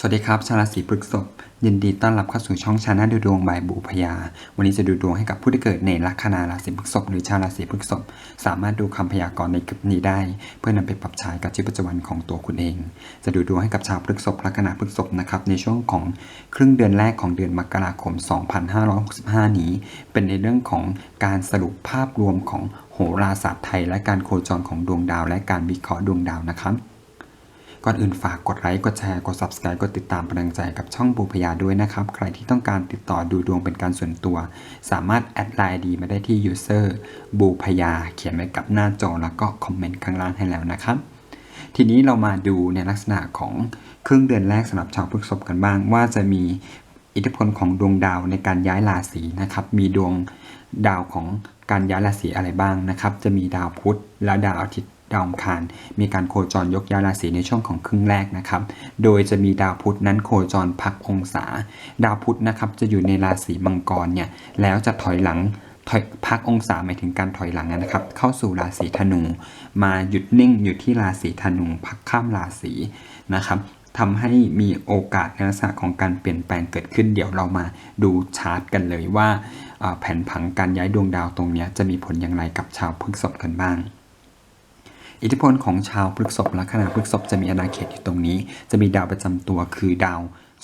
สวัสดีครับ ชาวราศีพฤษภยินดีต้อนรับเข้าสู่ช่องชาแนลดูดวงบายบูพยา วันนี้จะดูดวงให้กับผู้ที่เกิดในลัคนาราศีพฤษภหรือชาวราศีพฤษภสามารถดูคำพยากรณ์ในคลิปนี้ได้ เพื่อนำไปปรับใช้กับชีวิตประจำวันของตัวคุณเอง จะดูดวงให้กับชาวพฤษภลัคนาพฤษภนะครับในช่วงของครึ่งเดือนแรกของเดือนมกราคม 2565 นี้ เป็นในเรื่องของการสรุปภาพรวมของโหราศาสตร์ไทย และการโคจรของดวงดาว และการวิเคราะห์ดวงดาวนะครับ ก่อนอื่นฝากกดไลค์กดแชร์กด subscribe กดติดตามเป็นกำลังใจกับช่องบูพยาด้วยนะครับ ใครที่ต้องการติดต่อดูดวงเป็นการส่วนตัว สามารถแอดไลน์ดีมาได้ที่ user บูพยาเขียนไว้กับหน้าจอแล้วก็คอมเมนต์ข้างล่างให้แล้วนะครับ ทีนี้เรามาดูในลักษณะของครึ่งเดือนแรกสำหรับชาวพฤกษภกันบ้าง ว่าจะมีอิทธิพลของดวงดาวในการย้ายราศีนะครับ มีดวงดาวของการย้ายราศีอะไรบ้างนะครับ จะมีดาวพุธและดาวอาทิตย์ ดาวอังคารมีการโคจรยกย้ายราศีในช่วงของครึ่งแรกนะครับ โดยจะมีดาวพุธนั้นโคจรพักองศา ดาวพุธนะครับจะอยู่ในราศีมังกรเนี่ยแล้วจะถอยหลังถอยพักองศาหมายถึงการถอยหลังนะครับ เข้าสู่ราศีธนู มาหยุดนิ่งอยู่ที่ราศีธนูพักข้ามราศีนะครับทำให้มีโอกาสในลักษณะของการเปลี่ยนแปลงเกิดขึ้นเดี๋ยวเรามาดูชาร์ตกันเลยว่าแผนผังการย้ายดวงดาวตรงนี้จะมีผลอย่างไรกับชาวพฤษภกันบ้าง อิทธิพลของชาวพฤกษภลัคนาพฤกษภจะมีอาณาเขตอยู่ตรงนี้ จะมีดาวประจำตัวคือดาว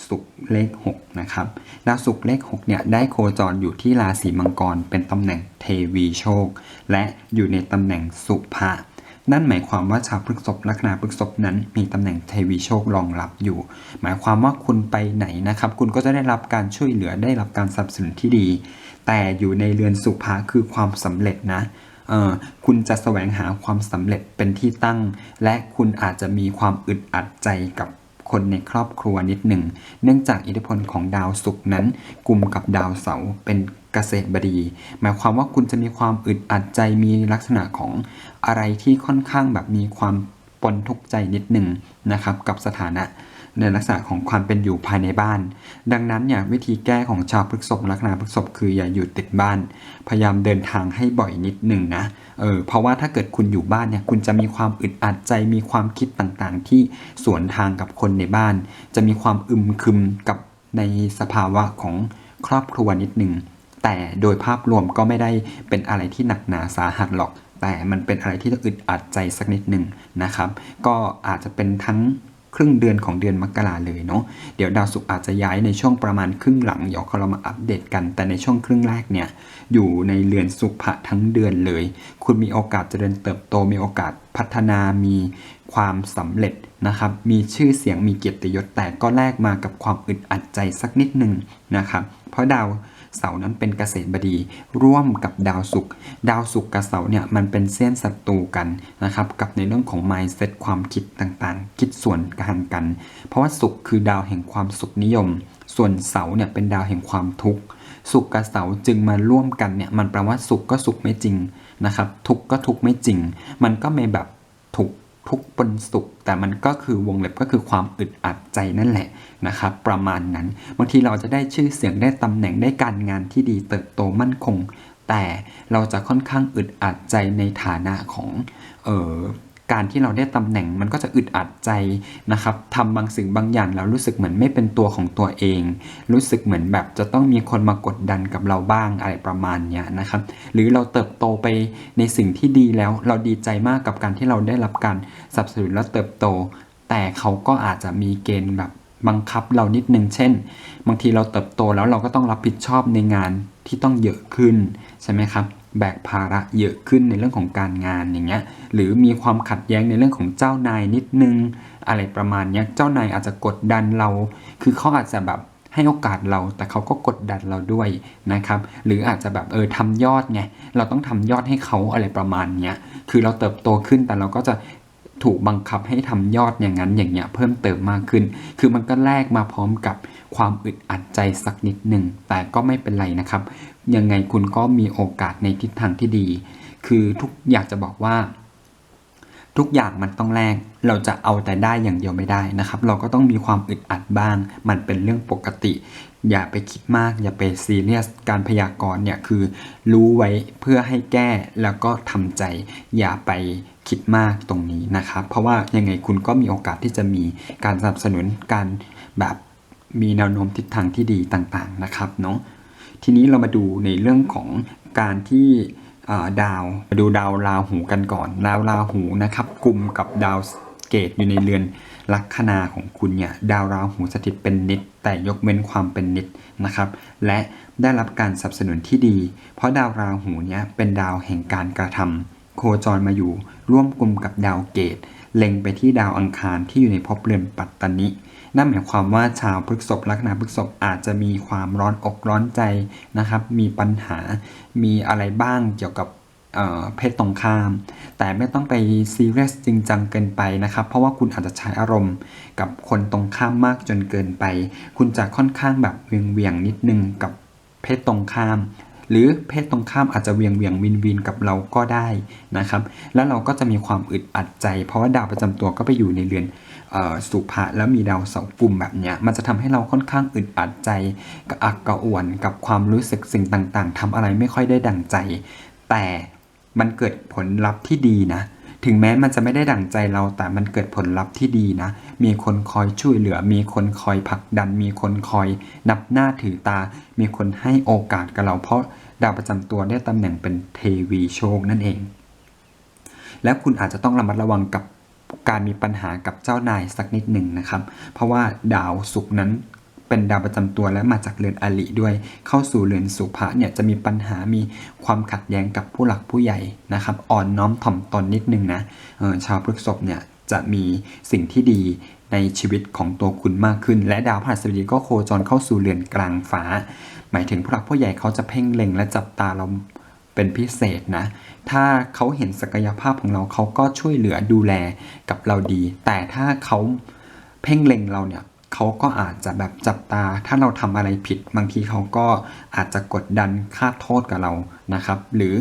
ศุกร์เลข6นะครับดาวศุกร์เลข6เนี่ยได้โคจรอยู่ที่ราศีมังกร เป็นตำแหน่งเทวีโชค และอยู่ในตำแหน่งสุภะนั่นหมายความว่าชาวพฤกษภลัคนาพฤกษภนั้นมีตำแหน่งเทวีโชครองรับอยู่ หมายความว่าคุณไปไหนนะครับ คุณก็จะได้รับการช่วยเหลือได้รับการสนับสนุนที่ดี แต่อยู่ในเรือนสุภะคือความสำเร็จนะ คุณจะแสวงหาความสำเร็จเป็นที่ตั้ง และคุณอาจจะมีความอึดอัดใจกับคนในครอบครัวนิดหนึ่ง เนื่องจากอิทธิพลของดาวศุกร์นั้นกลุ่มกับดาวเสาร์เป็นเกษตรบดี หมายความว่าคุณจะมีความอึดอัดใจมีลักษณะของอะไรที่ค่อนข้างแบบมีความปนทุกข์ใจนิดหนึ่งนะครับกับสถานะ ในลักษณะของความเป็นอยู่ภายในบ้าน ดังนั้นเนี่ยวิธีแก้ของชาวพฤษภลัคนาพฤษภคืออย่าอยู่ติดบ้าน พยายามเดินทางให้บ่อยนิดหนึ่งนะเออเพราะว่าถ้าเกิดคุณอยู่บ้านเนี่ยคุณจะมีความอึดอัดใจมีความคิดต่างๆ ที่สวนทางกับคนในบ้าน จะมีความอึมครึมกับในสภาวะของครอบครัวนิดหนึ่งแต่โดยภาพรวมก็ไม่ได้เป็นอะไรที่หนักหนาสาหัสหรอก แต่มันเป็นอะไรที่ต้องอึดอัดใจสักนิดหนึ่งนะครับ ก็อาจจะเป็นทั้ง ครึ่งเดือนของเดือนมกราเลยเนาะเดี๋ยวดาวศุกร์อาจจะย้ายในช่วงประมาณครึ่งหลังเดี๋ยวเรามาอัปเดตกัน แต่ในช่วงครึ่งแรกเนี่ยอยู่ในเรือนสุภะทั้งเดือนเลย คุณมีโอกาสเจริญเติบโตมีโอกาสพัฒนามีความสำเร็จนะครับ มีชื่อเสียงมีเกียรติยศแต่ก็แลกมากับความอึดอัดใจสักนิดหนึ่งนะครับ เพราะดาว เสานั้นเป็นเกษตรบดี ร่วมกับดาวศุกร์ดาวศุกร์กับเสาเนี่ยมันเป็นเส้นศัตรูกันนะครับกับในเรื่องของ mindset ความคิดต่างๆ คิดส่วนกันกัน เพราะว่าศุกร์คือดาวแห่งความสุขนิยม ส่วนเสาเนี่ยเป็นดาวแห่งความทุกข์สุขกับเสาจึงมาร่วมกันเนี่ยมันแปลว่าสุขก็สุขไม่จริงนะครับทุกข์ก็ทุกข์ไม่จริง มันก็ไม่แบบถูก ทุกข์ปนสุข แต่มันก็คือวงเล็บก็คือความอึดอัดใจนั่นแหละนะครับ ประมาณนั้นบางทีเราจะได้ชื่อเสียงได้ตำแหน่งได้การงานที่ดีเติบโตมั่นคง แต่เราจะค่อนข้างอึดอัดใจในฐานะของเออ การที่เราได้ตำแหน่งมันก็จะอึดอัดใจนะครับทำบางสิ่งบางอย่างแล้วรู้สึกเหมือนไม่เป็นตัวของตัวเอง รู้สึกเหมือนแบบจะต้องมีคนมากดดันกับเราบ้างอะไรประมาณเนี้ยนะครับ หรือเราเติบโตไปในสิ่งที่ดีแล้วเราดีใจมากกับการที่เราได้รับการสนับสนุนและเติบโต แต่เขาก็อาจจะมีเกณฑ์แบบบังคับเรานิดนึง เช่น บางทีเราเติบโตแล้วเราก็ต้องรับผิดชอบในงานที่ต้องเยอะขึ้นใช่ไหมครับ แบกภาระเยอะขึ้นในเรื่องของการงานอย่างเงี้ยหรือมีความขัดแย้งในเรื่องของเจ้านายนิดนึง อะไรประมาณเนี้ยเจ้านายอาจจะกดดันเรา คือเขาอาจจะแบบให้โอกาสเราแต่เขาก็กดดันเราด้วยนะครับ หรืออาจจะแบบเออทำยอดไงเราต้องทำยอดให้เขาอะไรประมาณเนี้ยคือเราเติบโตขึ้นแต่เราก็จะถูกบังคับให้ทำยอดอย่างนั้นอย่างเงี้ยเพิ่มเติมมากขึ้น คือมันก็แลกมาพร้อมกับ ความอึดอัดใจสักนิดหนึ่ง แต่ก็ไม่เป็นไรนะครับ ยังไงคุณก็มีโอกาสในทิศทางที่ดี คือทุกอยากจะบอกว่า ทุกอย่างมันต้องแลกเราจะเอาแต่ได้อย่างเดียวไม่ได้นะครับ เราก็ต้องมีความอึดอัดบ้าง มันเป็นเรื่องปกติ อย่าไปคิดมาก อย่าไปซีเรียส การพยากรณ์เนี่ยคือ รู้ไว้เพื่อให้แก้แล้วก็ทำใจ อย่าไปคิดมากตรงนี้นะครับ เพราะว่ายังไงคุณก็มีโอกาสที่จะมีการสนับสนุนการแบบ มีแนวโน้มทิศทางที่ดีต่างๆนะครับเนาะทีนี้เรามาดูในเรื่องของการที่ดาวมาดูดาวราหูกันก่อนดาวราหูนะครับกลุ่มกับดาวเกตอยู่ในเรือนลัคนาของคุณเนี่ยดาวราหูสถิตเป็นนิด แต่ยกเว้นความเป็นนิดนะครับ และได้รับการสนับสนุนที่ดี เพราะดาวราหูเนี่ยเป็นดาวแห่งการกระทำโคจรมาอยู่ร่วมกลุ่มกับดาวเกต เล็งไปที่ดาวอังคารที่อยู่ในภพเรือนปัตตนิ นั่นหมายความว่าชาวพฤกษภลัคนาพฤกษภอาจจะมีความร้อนอกร้อนใจนะครับ มีปัญหา มีอะไรบ้างเกี่ยวกับเเพศตรงข้าม แต่ไม่ต้องไปซีเรียสจริงจังเกินไปนะครับ เพราะว่าคุณอาจจะใช้อารมณ์กับคนตรงข้ามมากจนเกินไป คุณจะค่อนข้างแบบเวียงเวียงนิดนึงกับเพศตรงข้าม หรือเพศตรงข้ามอาจจะเวียงเวียงวินวินกับเราก็ได้นะครับ แล้วเราก็จะมีความอึดอัดใจ เพราะว่าดาวประจำตัวก็ไปอยู่ในเรือนสุภะแล้วมีดาวเสาร์กลุ่มแบบเนี้ยมันจะทำให้เราค่อนข้างอึดอัดใจกระอักกระอ่วนกับความรู้สึกสิ่งต่างๆทำอะไรไม่ค่อยได้ดังใจ แต่มันเกิดผลลัพธ์ที่ดีนะ ถึงแม้มันจะไม่ได้ดั่งใจเราแต่มันเกิดผลลัพธ์ที่ดีนะ มีคนคอยช่วยเหลือ มีคนคอยผลักดัน มีคนคอยนับหน้าถือตา มีคนให้โอกาสกับเรา เพราะดาวประจำตัวได้ตำแหน่งเป็นเทวีโชคนั่นเอง และคุณอาจจะต้องระมัดระวังกับการมีปัญหากับเจ้านายสักนิดหนึ่งนะครับ เพราะว่าดาวศุกร์นั้น เป็นดาวประจำตัวและมาจากเรือนอลิด้วย เข้าสู่เรือนสุภะเนี่ยจะมีปัญหามีความขัดแย้งกับผู้หลักผู้ใหญ่นะครับอ่อนน้อมถ่อมตนนิดนึงนะเออชาวพฤษภเนี่ยจะมีสิ่งที่ดีในชีวิตของตัวคุณมากขึ้น และดาวพฤหัสบดีก็โคจรเข้าสู่เรือนกลางฟ้า หมายถึงผู้หลักผู้ใหญ่เขาจะเพ่งเล็งและจับตาเราเป็นพิเศษนะ ถ้าเขาเห็นศักยภาพของเราเขาก็ช่วยเหลือดูแลกับเราดี แต่ถ้าเขาเพ่งเล็งเราเนี่ย เขาก็อาจจะแบบจับตา ถ้าเราทำอะไรผิด บางทีเขาก็อาจจะกดดันคาดโทษกับเรานะครับ หรือ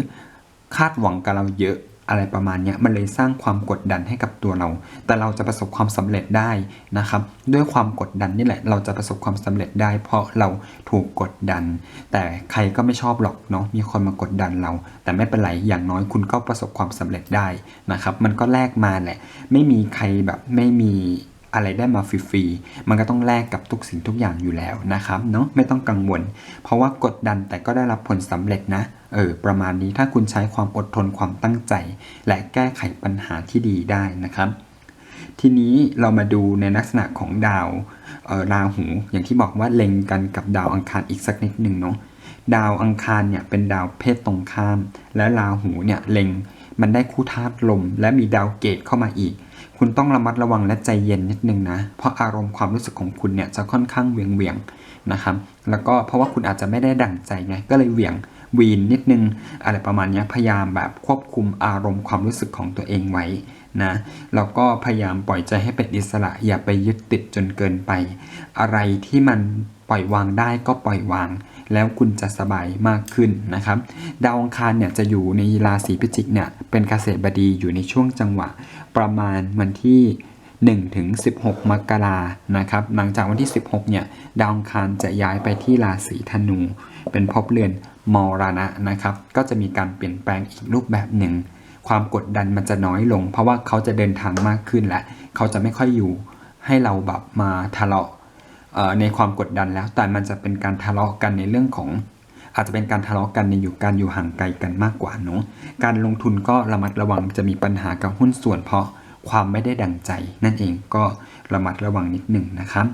คาดหวังกับเราเยอะอะไรประมาณนี้มันเลยสร้างความกดดันให้กับตัวเรา แต่เราจะประสบความสำเร็จได้นะครับ ด้วยความกดดันนี่แหละ เราจะประสบความสำเร็จได้ เพราะเราถูกกดดัน แต่ใครก็ไม่ชอบหรอกเนาะมีคนมากดดันเรา แต่ไม่เป็นไรอย่างน้อยคุณก็ประสบความสำเร็จได้นะครับ มันก็แลกมาแหละ ไม่มีใครแบบไม่มี อะไรได้มาฟรีๆ มันก็ต้องแลกกับทุกสิ่งทุกอย่างอยู่แล้วนะครับเนาะไม่ต้องกังวล เพราะว่ากดดันแต่ก็ได้รับผลสำเร็จนะเออประมาณนี้ถ้าคุณใช้ความอดทนความตั้งใจ และแก้ไขปัญหาที่ดีได้นะครับ ทีนี้เรามาดูในลักษณะของดาวออราหูอย่างที่บอกว่าเล็งกันกับดาวอังคารอีกสักนิดหนึ่งเนาะดาวอังคารเนี่ยเป็นดาวเพศตรงข้าม และราหูเนี่ยเล็งมันได้คู่ธาตุลม และมีดาวเกตเข้ามาอีก คุณต้องระมัดระวังและใจเย็นนิดนึงนะ เพราะอารมณ์ความรู้สึกของคุณเนี่ยจะค่อนข้างเวียงเวียงนะครับ แล้วก็เพราะว่าคุณอาจจะไม่ได้ดั่งใจไง ก็เลยเวียงวีนนิดนึง อะไรประมาณนี้พยายามแบบควบคุมอารมณ์ความรู้สึกของตัวเองไว้นะแล้วก็พยายามปล่อยใจให้เป็นอิสระอย่าไปยึดติดจนเกินไป อะไรที่มัน ล่อยวางได้ก็ปล่อยวาง แล้วคุณจะสบายมากขึ้นนะครับ ดาวอังคารเนี่ยจะอยู่ในราศีพิจิกเนี่ยเป็นเกษตรบดีอยู่ในช่วงจังหวะ ประมาณวันที่1ถึง16 มกรานะครับ หลังจากวันที่ 16 เนี่ย ดาวอังคารจะย้ายไปที่ราศีธนู เป็นภพเรือนมรณะนะครับ ก็จะมีการเปลี่ยนแปลงอีกรูปแบบหนึ่ง ความกดดันมันจะน้อยลง เพราะว่าเขาจะเดินทางมากขึ้นและ เขาจะไม่ค่อยอยู่ให้เราแบบมาทะเลาะ ในความกดดันแล้ว แต่มันจะเป็นการทะเลาะกันในเรื่องของ อาจจะเป็นการทะเลาะกันในอยู่การอยู่ห่างไกลกันมากกว่าเนาะการลงทุนก็ระมัดระวังจะมีปัญหากับหุ้นส่วนเพราะความไม่ได้ดังใจ นั่นเองก็ระมัดระวังนิดหนึ่งนะครับ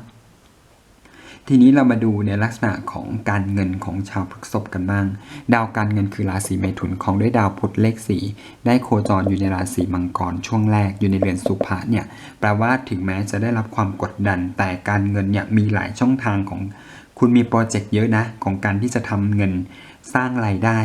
ทีนี้เรามาดูในลักษณะของการเงินของชาวพฤษภกันบ้าง ดาวการเงินคือราศีเมถุนของด้วยดาวพุธเลขสีได้โคจรอยู่ในราศีมังกรช่วงแรกอยู่ในเรือนสุภะเนี่ยแปลว่าถึงแม้จะได้รับความกดดัน แต่การเงินเนี่ยมีหลายช่องทางของคุณมีโปรเจกต์เยอะนะของการที่จะทำเงิน สร้างรายได้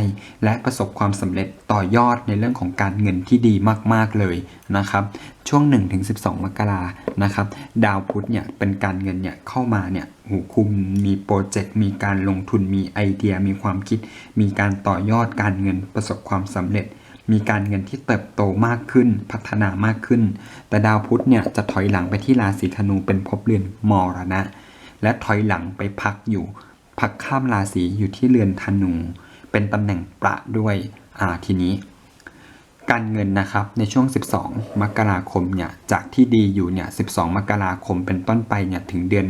และประสบความสำเร็จต่อยอดในเรื่องของการเงินที่ดีมากๆเลยนะครับช่วง 1-12 มกรานะครับดาวพุธเนี่ยเป็นการเงินเนี่ยเข้ามาเนี่ยหูคุมมีโปรเจกต์มีการลงทุนมีไอเดีย มีความคิด มีการต่อยอดการเงินประสบความสำเร็จ มีการเงินที่เติบโตมากขึ้นพัฒนามากขึ้น แต่ดาวพุธเนี่ยจะถอยหลังไปที่ราศีธนูเป็นภพเรือนมรณะ และถอยหลังไปพักอยู่ พักข้ามราศีอยู่ที่เรือนธนู เป็นตำแหน่งประด้วยอ่าทีนี้ การเงินนะครับในช่วง 12 มกราคมเนี่ยจากที่ดีอยู่เนี่ย 12 มกราคมเป็นต้นไปเนี่ยถึงเดือน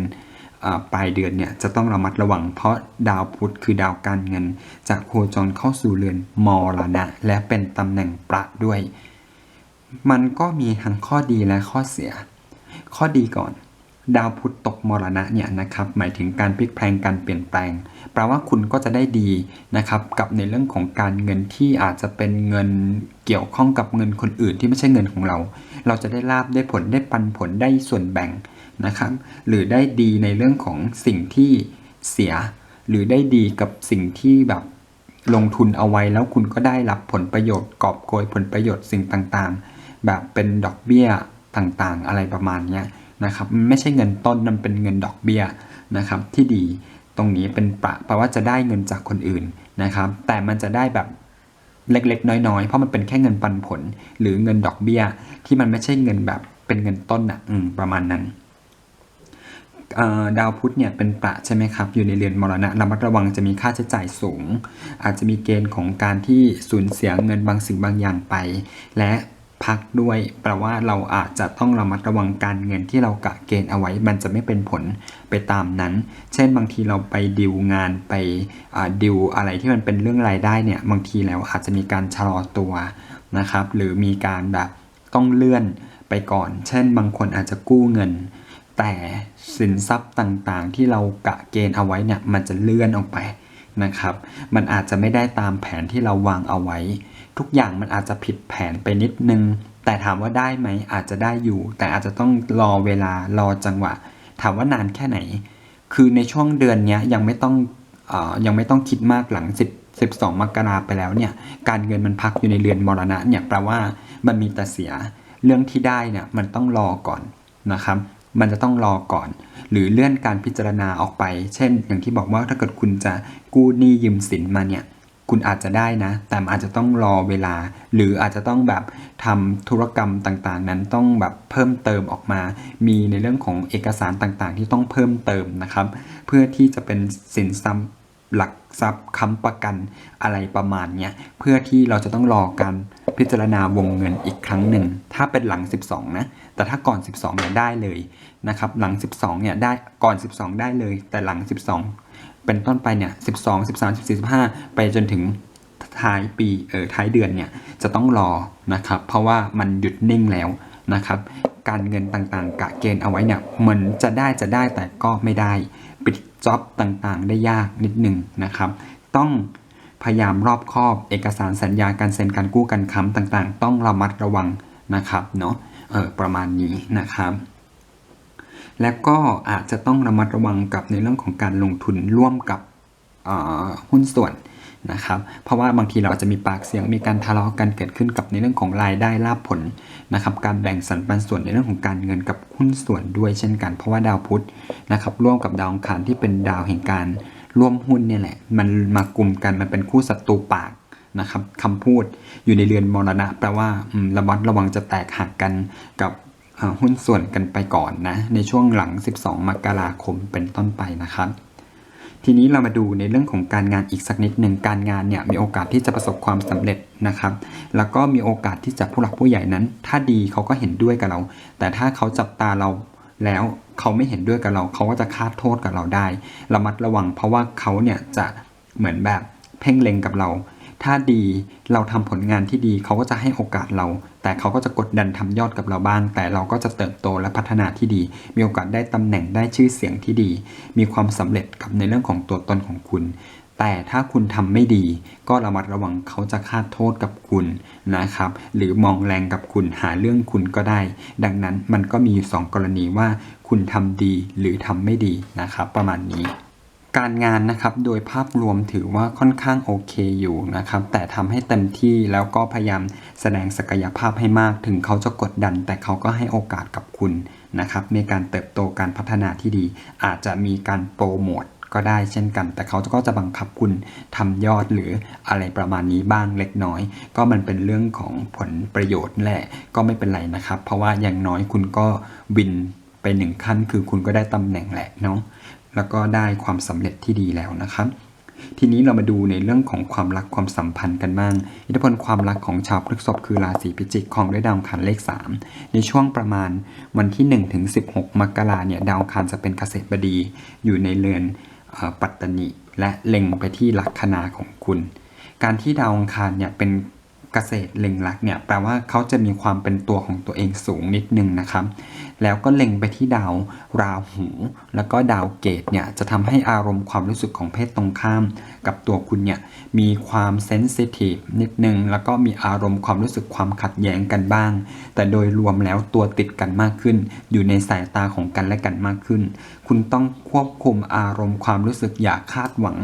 ปลายเดือนเนี่ยจะต้องระมัดระวังเพราะดาวพุธคือดาวการเงิน จะโคจรเข้าสู่เรือนมรณะ และเป็นตำแหน่งประด้วย มันก็มีทั้งข้อดีและข้อเสีย ข้อดีก่อน ดาวพุธตกมรณะเนี่ยนะครับหมายถึงการพลิกแพลงการเปลี่ยนแปลงแปลว่าคุณก็จะได้ดีนะครับกับในเรื่องของการเงินที่อาจจะเป็นเงินเกี่ยวข้องกับเงินคนอื่นที่ไม่ใช่เงินของเรา เราจะได้ลาบได้ผลได้ปันผลได้ส่วนแบ่งนะครับ หรือได้ดีในเรื่องของสิ่งที่เสีย หรือได้ดีกับสิ่งที่แบบลงทุนเอาไว้แล้วคุณก็ได้รับผลประโยชน์กอบโกยผลประโยชน์สิ่งต่างๆ แบบเป็นดอกเบี้ยต่างๆ อะไรประมาณเนี้ย นะครับไม่ใช่เงินต้นมันเป็นเงินดอกเบี้ยนะครับที่ดีตรงนี้เป็นประแปลว่าจะได้เงินจากคนอื่นนะครับ แต่มันจะได้แบบเล็กๆ น้อยๆ เพราะมันเป็นแค่เงินปันผล หรือเงินดอกเบี้ย ที่มันไม่ใช่เงินแบบเป็นเงินต้นอะประมาณนั้นดาวพุธเนี่ยเป็นประใช่ไหมครับ อยู่ในเรือนมรณะระมัดระวังจะมีค่าใช้จ่ายสูง อาจจะมีเกณฑ์ของการที่สูญเสียเงินบางสิ่งบางอย่างไป และ พักด้วยแปลว่าเราอาจจะต้องระมัดระวังการเงินที่เรากะเกณฑ์เอาไว้ มันจะไม่เป็นผลไปตามนั้น เช่นบางทีเราไปดิวงานไปดิวอะไรที่มันเป็นเรื่องรายได้เนี่ยบางทีแล้วอาจจะมีการชะลอตัวนะครับหรือมีการแบบต้องเลื่อนไปก่อน เช่น บางคนอาจจะกู้เงิน แต่สินทรัพย์ต่างๆ ที่เรากะเกณฑ์เอาไว้เนี่ยมันจะเลื่อนออกไปนะครับ มันอาจจะไม่ได้ตามแผนที่เราวางเอาไว้ ทุกอย่างมันอาจจะผิดแผนไปนิดนึง แต่ถามว่าได้ไหมอาจจะได้อยู่ แต่อาจจะต้องรอเวลารอจังหวะ ถามว่านานแค่ไหน คือในช่วงเดือนนี้ยังไม่ต้องอยังไม่ต้องคิดมากหลัง 10 12 มกราไปแล้วเนี่ย การเงินมันพักอยู่ในเรือนมรณะเนี่ยแปลว่ามันมีแต่เสียเรื่องที่ได้เนี่ยมันต้องรอก่อนนะครับ มันจะต้องรอก่อน หรือเลื่อนการพิจารณาออกไป เช่น อย่างที่บอกว่าถ้าเกิดคุณจะกู้หนี้ยืมสินมาเนี่ย คุณอาจจะได้นะ แต่อาจจะต้องรอเวลา หรืออาจจะต้องแบบทำธุรกรรมต่างๆ นั้นต้องแบบเพิ่มเติมออกมา มีในเรื่องของเอกสารต่างๆ ที่ต้องเพิ่มเติมนะครับ เพื่อที่จะเป็นสินทรัพย์หลักทรัพย์ค้ำประกันอะไรประมาณเนี้ยเพื่อที่เราจะต้องรอการพิจารณาวงเงินอีกครั้งหนึ่ง ถ้าเป็นหลัง 12 นะ แต่ถ้าก่อน 12เนี่ยได้เลยนะครับ หลัง 12เนี่ยได้ก่อน 12 ได้เลย แต่หลัง 12 เป็นต้นไปเนี่ย12 13 14 15ไปจนถึงท้ายปีเออท้ายเดือนเนี่ยจะต้องรอนะครับ เพราะว่ามันหยุดนิ่งแล้วนะครับ การเงินต่างๆ กะเกณฑ์เอาไว้เนี่ยเหมือนจะได้จะได้แต่ก็ไม่ได้ ปิดจ็อบต่างๆ ได้ยากนิดหนึ่งนะครับ ต้องพยายามรอบคอบเอกสารสัญญาการเซ็นการกู้การค้ำต่างๆ ต้องระมัดระวังนะครับเนาะเออประมาณนี้นะครับ และก็อาจจะต้องระมัดระวังกับในเรื่องของการลงทุนร่วมกับหุ้นส่วนนะครับ เพราะว่าบางทีเราอาจจะมีปากเสียงมีการทะเลาะกันเกิดขึ้นกับในเรื่องของรายได้ลาภผลนะครับ การแบ่งสรรปันส่วนในเรื่องของการเงินกับหุ้นส่วนด้วยเช่นกัน เพราะว่าดาวพุธนะครับร่วมกับดาวอังคารที่เป็นดาวแห่งการร่วมหุ้นเนี่ยแหละ มันมากลุ่มกันมันเป็นคู่ศัตรูปากนะครับคำพูดอยู่ในเรือนมรณะ แปลว่าระมัดระวังจะแตกหักกันกับ หุ้นส่วนกันไปก่อนนะ ในช่วงหลัง 12 มกราคมเป็นต้นไปนะครับ ทีนี้เรามาดูในเรื่องของการงานอีกสักนิดหนึ่งการงานเนี่ยมีโอกาสที่จะประสบความสำเร็จนะครับ แล้วก็มีโอกาสที่จะผู้หลักผู้ใหญ่นั้น ถ้าดีเขาก็เห็นด้วยกับเรา แต่ถ้าเขาจับตาเราแล้วเขาไม่เห็นด้วยกับเรา เขาก็จะคาดโทษกับเราได้ ระมัดระวังเพราะว่าเขาเนี่ยจะเหมือนแบบเพ่งเล็งกับเรา ถ้าดีเราทำผลงานที่ดีเขาก็จะให้โอกาสเรา แต่เขาก็จะกดดันทำยอดกับเราบ้าง แต่เราก็จะเติบโตและพัฒนาที่ดี มีโอกาสได้ตำแหน่งได้ชื่อเสียงที่ดี มีความสำเร็จกับในเรื่องของตัวตนของคุณ แต่ถ้าคุณทำไม่ดี ก็ระมัดระวังเขาจะคาดโทษกับคุณนะครับ หรือมองแรงกับคุณหาเรื่องคุณก็ได้ ดังนั้นมันก็มีอยู่สองกรณีว่า คุณทำดีหรือทำไม่ดีนะครับ ประมาณนี้ การงานนะครับโดยภาพรวมถือว่าค่อนข้างโอเคอยู่นะครับ แต่ทำให้เต็มที่แล้วก็พยายามแสดงศักยภาพให้มาก ถึงเขาจะกดดัน แต่เขาก็ให้โอกาสกับคุณนะครับในการเติบโตการพัฒนาที่ดี อาจจะมีการโปรโมทก็ได้เช่นกัน แต่เขาก็จะบังคับคุณทำยอดหรืออะไรประมาณนี้บ้างเล็กน้อย ก็มันเป็นเรื่องของผลประโยชน์แหละก็ไม่เป็นไรนะครับ เพราะว่าอย่างน้อยคุณก็วินไปหนึ่งขั้นคือคุณก็ได้ตำแหน่งแหละเนาะ แล้วก็ได้ความสำเร็จที่ดีแล้วนะครับ ทีนี้เรามาดูในเรื่องของความรักความสัมพันธ์กันบ้าง อิทธิพลความรักของชาวพฤษภคือราศีพิจิกของด้วยดาวอังคารเลข 3 ในช่วงประมาณวันที่1ถึง16 มกราเนี่ยดาวอังคารจะเป็นเกษตรบดี อยู่ในเรือนปัตตนิและเล็งไปที่ลัคนาของคุณ การที่ดาวอังคารเนี่ยเป็นเกษตรเล็งลักเนี่ยแปลว่าเขาจะมีความเป็นตัวของตัวเองสูงนิดนึงนะครับ แล้วก็เล็งไปที่ดาวราหู แล้วก็ดาวเกตเนี่ยจะทำให้อารมณ์ความรู้สึกของเพศตรงข้าม กับตัวคุณเนี่ยมีความเซนซิทีฟนิดนึง แล้วก็มีอารมณ์ความรู้สึกความขัดแย้งกันบ้าง แต่โดยรวมแล้วตัวติดกันมากขึ้น อยู่ในสายตาของกันและกันมากขึ้น คุณต้องควบคุมอารมณ์ความรู้สึกอย่าคาดหวัง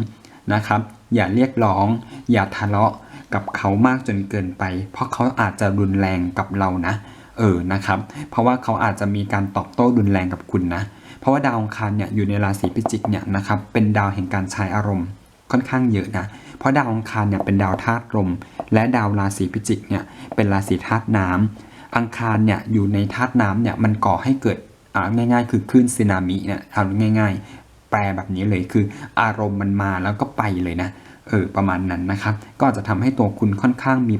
นะครับ อย่าเรียกร้อง อย่าทะเลาะกับเขามากจนเกินไป เพราะเขาอาจจะรุนแรงกับเรานะ เออนะครับ เพราะว่าเขาอาจจะมีการตอบโต้รุนแรงกับคุณนะ เพราะว่าดาวองคารเนี่ยอยู่ในราศีพิจิกเนี่ยนะครับเป็นดาวแห่งการใช้อารมณ์ค่อนข้างเยอะนะ เพราะดาวองคารเนี่ยเป็นดาวธาตุลม และดาวราศีพิจิกเนี่ยเป็นราศีธาตุน้ำอังคารเนี่ยอยู่ในธาตุน้ำเนี่ยมันก่อให้เกิดอ่าง่ายๆ คือคลื่นสึนามิเนี่ยเอาง่าย ๆ แปลแบบนี้เลยคืออารมณ์มันมาแล้วก็ไปเลยนะเออประมาณนั้นนะครับ ก็จะทำให้ตัวคุณค่อนข้างมี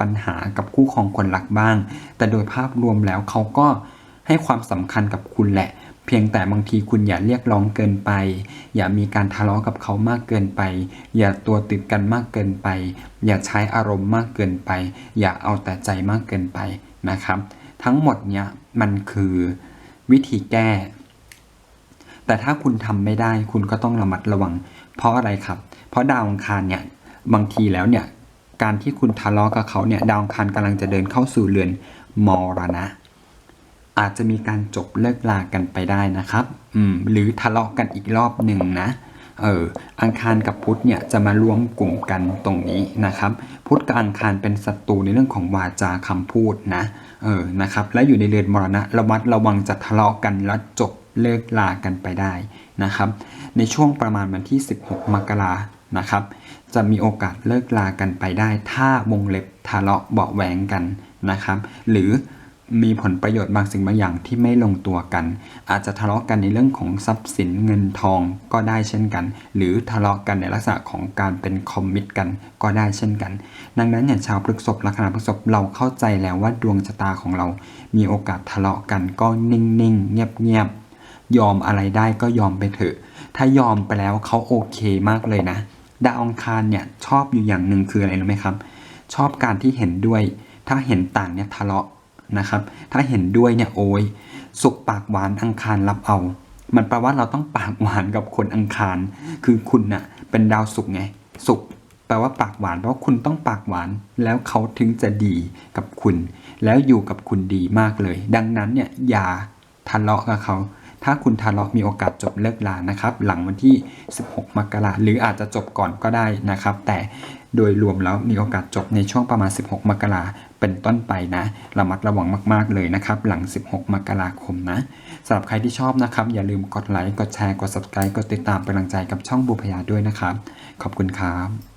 ปัญหากับคู่ครองคนรักบ้าง แต่โดยภาพรวมแล้วเขาก็ให้ความสำคัญกับคุณแหละ เพียงแต่บางทีคุณอย่าเรียกร้องเกินไป อย่ามีการทะเลาะกับเขามากเกินไป อย่าตัวติดกันมากเกินไป อย่าใช้อารมณ์มากเกินไป อย่าเอาแต่ใจมากเกินไปนะครับ ทั้งหมดเนี้ยมันคือวิธีแก้ แต่ถ้าคุณทำไม่ได้คุณก็ต้องระมัดระวัง เพราะอะไรครับ เพราะดาวอังคารเนี่ยบางทีแล้วเนี่ย การที่คุณทะเลาะกับเขาเนี่ยดาวอังคารกำลังจะเดินเข้าสู่เรือนมรณะ อาจจะมีการจบเลิกลากันไปได้นะครับอืมหรือทะเลาะกันอีกรอบหนึ่งนะเอออังคารกับพุธเนี่ยจะมารวมกลุ่มกันตรงนี้นะครับ พุธกับอังคารเป็นศัตรูในเรื่องของวาจาคำพูดนะเออนะครับและอยู่ในเรือนมรณะระมัดระวังจะทะเลาะกันแล้วจบเลิกลากันไปได้นะครับ ในช่วงประมาณวันที่ 16 มกรานะครับจะมีโอกาสเลิกลากันไปได้ ถ้าวงเล็บทะเลาะเบาแหวงกันนะครับ หรือมีผลประโยชน์บางสิ่งบางอย่างที่ไม่ลงตัวกัน อาจจะทะเลาะกันในเรื่องของทรัพย์สินเงินทองก็ได้เช่นกัน หรือทะเลาะกันในลักษณะของการเป็นคอมมิตกันก็ได้เช่นกัน ดังนั้นเนี่ยชาวพฤษภลัคนาพฤษภเราเข้าใจแล้วว่าดวงชะตาของเรา มีโอกาสทะเลาะกันก็นิ่งๆเงียบๆยอมอะไรได้ก็ยอมไปเถอะ ถ้ายอมไปแล้วเขาโอเคมากเลยนะ ดาวอังคารเนี่ยชอบอยู่อย่างหนึ่งคืออะไรรู้ไหมครับ ชอบการที่เห็นด้วย ถ้าเห็นต่างเนี่ยทะเลาะนะครับ ถ้าเห็นด้วยเนี่ยโอ้ยสุกปากหวานอังคารรับเอา มันแปลว่าเราต้องปากหวานกับคนอังคาร คือคุณน่ะเป็นดาวสุกไง สุกแปลว่าปากหวานเพราะคุณต้องปากหวาน แล้วเขาถึงจะดีกับคุณ แล้วอยู่กับคุณดีมากเลย ดังนั้นเนี่ยอย่าทะเลาะกับเขา ถ้าคุณทะเลาะมีโอกาสจบเลิกลานะครับ หลังวันที่ 16 มกราหรืออาจจะจบก่อนก็ได้นะครับ แต่โดยรวมแล้วมีโอกาสจบในช่วงประมาณ 16 มกราเป็นต้นไปนะระมัดระวังมากๆเลยนะครับ หลัง 16 มกราคมนะสำหรับใครที่ชอบนะครับ อย่าลืมกดไลค์กดแชร์กด subscribe กดติดตามเป็นกำลังใจกับช่องบูพยาด้วยนะครับ ขอบคุณครับ